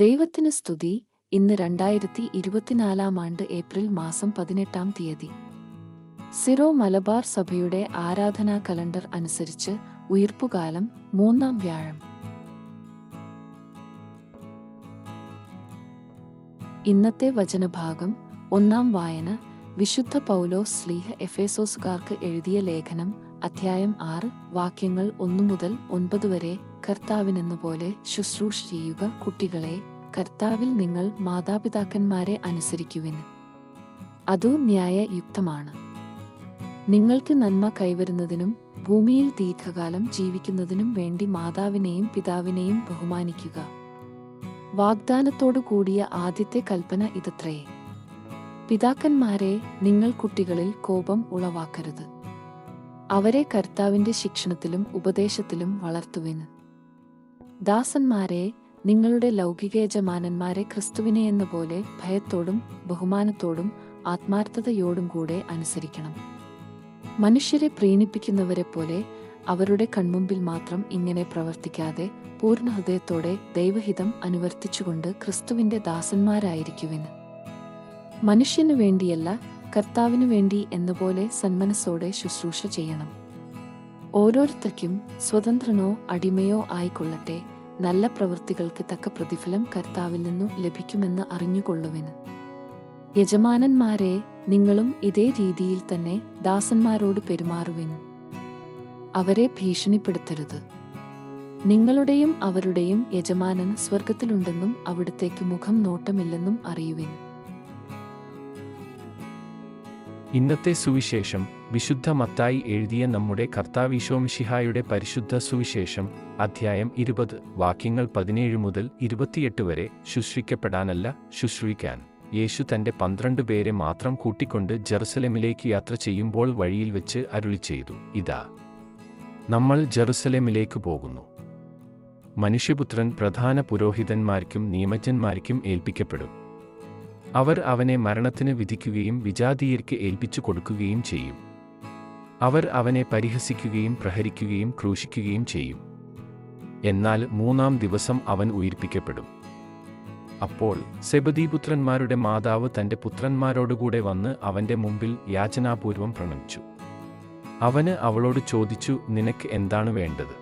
ദൈവത്തിന് സ്തുതി. ഇന്ന് രണ്ടായിരത്തി ഇരുപത്തിനാലാം ആണ്ട് ഏപ്രിൽ മാസം പതിനെട്ടാം തീയതി. സിറോ മലബാർ സഭയുടെ ആരാധനാ കലണ്ടർ അനുസരിച്ച് ഉയർപ്പുകാലം മൂന്നാം വ്യാഴം. ഇന്നത്തെ വചനഭാഗം ഒന്നാം വായന വിശുദ്ധ പൗലോ സ്ലീഹ എഫേസോസുകാർക്ക് എഴുതിയ ലേഖനം അധ്യായം ആറ് വാക്യങ്ങൾ ഒന്നു മുതൽ ഒൻപത് വരെ കർത്താവിനെന്നപോലെ ശുശ്രൂഷ ചെയ്യുക കുട്ടികളെ കർത്താവിൽ നിങ്ങൾ മാതാപിതാക്കന്മാരെ അനുസരിക്കുവിന് അതു ന്യായയുക്തമാണ്. നിങ്ങൾക്ക് നന്മ കൈവരുന്നതിനും ഭൂമിയിൽ ദീർഘകാലം ജീവിക്കുന്നതിനും വേണ്ടി മാതാവിനെയും പിതാവിനെയും ബഹുമാനിക്കുക. വാഗ്ദാനത്തോടു കൂടിയ ആദ്യത്തെ കൽപ്പന ഇതത്രേ. പിതാക്കന്മാരെ നിങ്ങൾ കുട്ടികളിൽ കോപം ഉളവാക്കരുത്. അവരെ കർത്താവിന്റെ ശിക്ഷണത്തിലും ഉപദേശത്തിലും വളർത്തുവിന് ദാസന്മാരെ നിങ്ങളുടെ ലൗകിക യജമാനന്മാരെ ക്രിസ്തുവിനെ എന്നപോലെ ഭയത്തോടും ബഹുമാനത്തോടും ആത്മാർത്ഥതയോടും കൂടെ അനുസരിക്കണം. മനുഷ്യരെ പ്രീണിപ്പിക്കുന്നവരെ പോലെ അവരുടെ കൺമുമ്പിൽ മാത്രം ഇങ്ങനെ പ്രവർത്തിക്കാതെ പൂർണ ഹൃദയത്തോടെ ദൈവഹിതം അനുവർത്തിച്ചുകൊണ്ട് ക്രിസ്തുവിന്റെ ദാസന്മാരായിരിക്കുവിന് മനുഷ്യനു വേണ്ടിയല്ല കർത്താവിനു വേണ്ടി എന്നപോലെ സന്മനസ്സോടെ ശുശ്രൂഷ ചെയ്യണം. ഓരോരുത്തർക്കും സ്വതന്ത്രനോ അടിമയോ ആയിക്കൊള്ളട്ടെ നല്ല പ്രവൃത്തികൾക്ക് തക്ക പ്രതിഫലം കർത്താവിൽ നിന്നു ലഭിക്കുമെന്ന് അറിഞ്ഞുകൊള്ളുവിന്. യജമാനന്മാരെ നിങ്ങളും ഇതേ രീതിയിൽ തന്നെ ദാസന്മാരോട് പെരുമാറുവിൻ. അവരെ ഭീഷണിപ്പെടുത്തരുത്. നിങ്ങളുടെയും അവരുടെയും യജമാനൻ സ്വർഗത്തിലുണ്ടെന്നും അവിടത്തേക്ക് മുഖം നോട്ടമില്ലെന്നും അറിയുവിൻ. ഇന്നത്തെ സുവിശേഷം വിശുദ്ധ മത്തായി എഴുതിയ നമ്മുടെ കർത്താവിശോമിഷിഹായുടെ പരിശുദ്ധ സുവിശേഷം അധ്യായം ഇരുപത് വാക്യങ്ങൾ പതിനേഴ് മുതൽ ഇരുപത്തിയെട്ട് വരെ ശുശ്രിക്കപ്പെടാനല്ല ശുശ്രൂഷിക്കാൻ. യേശു തന്റെ പന്ത്രണ്ട് പേരെ മാത്രം കൂട്ടിക്കൊണ്ട് ജെറുസലേമിലേക്ക് യാത്ര ചെയ്യുമ്പോൾ വഴിയിൽ വെച്ച് അരുളി ചെയ്തു. ഇതാ നമ്മൾ ജെറുസലേമിലേക്ക് പോകുന്നു. മനുഷ്യപുത്രൻ പ്രധാന പുരോഹിതന്മാർക്കും നിയമജ്ഞന്മാർക്കും ഏൽപ്പിക്കപ്പെടും. അവർ അവനെ മരണത്തിന് വിധിക്കുകയും വിജാതീയർക്ക് ഏൽപ്പിച്ചു കൊടുക്കുകയും ചെയ്യും. അവർ അവനെ പരിഹസിക്കുകയും പ്രഹരിക്കുകയും ക്രൂശിക്കുകയും ചെയ്യും. എന്നാൽ മൂന്നാം ദിവസം അവൻ ഉയിർപ്പിക്കപ്പെടും. അപ്പോൾ സെബദീപുത്രന്മാരുടെ മാതാവ് തന്റെ പുത്രന്മാരോടുകൂടെ വന്ന് അവന്റെ മുമ്പിൽ യാചനാപൂർവം പ്രണമിച്ചു. അവന് അവളോട് ചോദിച്ചു നിനക്ക് എന്താണ് വേണ്ടത്?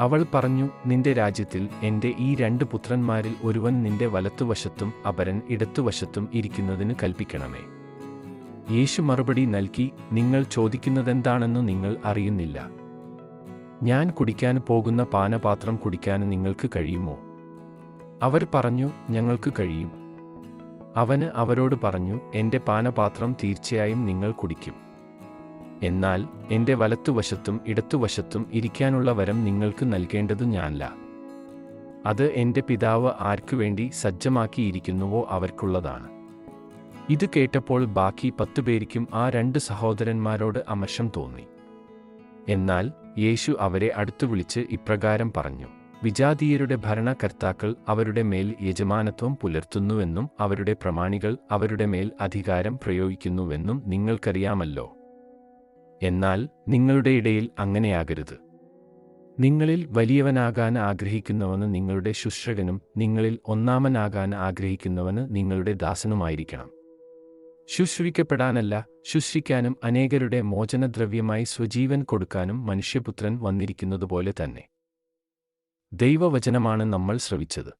അവൾ പറഞ്ഞു നിന്റെ രാജ്യത്തിൽ എന്റെ ഈ രണ്ട് പുത്രന്മാരിൽ ഒരുവൻ നിന്റെ വലത്തുവശത്തും അപരൻ ഇടത്തുവശത്തും ഇരിക്കുന്നതിന് കൽപ്പിക്കണമേ. യേശു മറുപടി നൽകി നിങ്ങൾ ചോദിക്കുന്നതെന്താണെന്ന് നിങ്ങൾ അറിയുന്നില്ല. ഞാൻ കുടിക്കാൻ പോകുന്ന പാനപാത്രം കുടിക്കാൻ നിങ്ങൾക്ക് കഴിയുമോ? അവർ പറഞ്ഞു ഞങ്ങൾക്ക് കഴിയും. അവന് അവരോട് പറഞ്ഞു എന്റെ പാനപാത്രം തീർച്ചയായും നിങ്ങൾ കുടിക്കും. എന്നാൽ എന്റെ വലത്തുവശത്തും ഇടത്തുവശത്തും ഇരിക്കാനുള്ള വരം നിങ്ങൾക്ക് നൽകേണ്ടത് ഞാനല്ല. അത് എന്റെ പിതാവ് ആർക്കുവേണ്ടി സജ്ജമാക്കിയിരിക്കുന്നുവോ അവർക്കുള്ളതാണ്. ഇത് കേട്ടപ്പോൾ ബാക്കി പത്തുപേരിക്കും ആ രണ്ട് സഹോദരന്മാരോട് അമർഷം തോന്നി. എന്നാൽ യേശു അവരെ അടുത്തു വിളിച്ച് ഇപ്രകാരം പറഞ്ഞു വിജാതീയരുടെ ഭരണകർത്താക്കൾ അവരുടെ മേൽ യജമാനത്വം പുലർത്തുന്നുവെന്നും അവരുടെ പ്രമാണികൾ അവരുടെ മേൽ അധികാരം പ്രയോഗിക്കുന്നുവെന്നും നിങ്ങൾക്കറിയാമല്ലോ. എന്നാൽ നിങ്ങളുടെ ഇടയിൽ അങ്ങനെയാകരുത്. നിങ്ങളിൽ വലിയവനാകാൻ ആഗ്രഹിക്കുന്നവന് നിങ്ങളുടെ ശുശ്രകനും നിങ്ങളിൽ ഒന്നാമനാകാൻ ആഗ്രഹിക്കുന്നവന് നിങ്ങളുടെ ദാസനുമായിരിക്കണം. ശുശ്രൂഷിക്കപ്പെടാനല്ല ശുശ്രിക്കാനും അനേകരുടെ മോചനദ്രവ്യമായി സ്വജീവൻ കൊടുക്കാനും മനുഷ്യപുത്രൻ വന്നിരിക്കുന്നതുപോലെ തന്നെ. ദൈവവചനമാണ് നമ്മൾ ശ്രവിച്ചത്.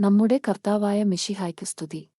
നമ്മുടെ കർത്താവായ മിഷിഹായ്ക്ക് സ്തുതി.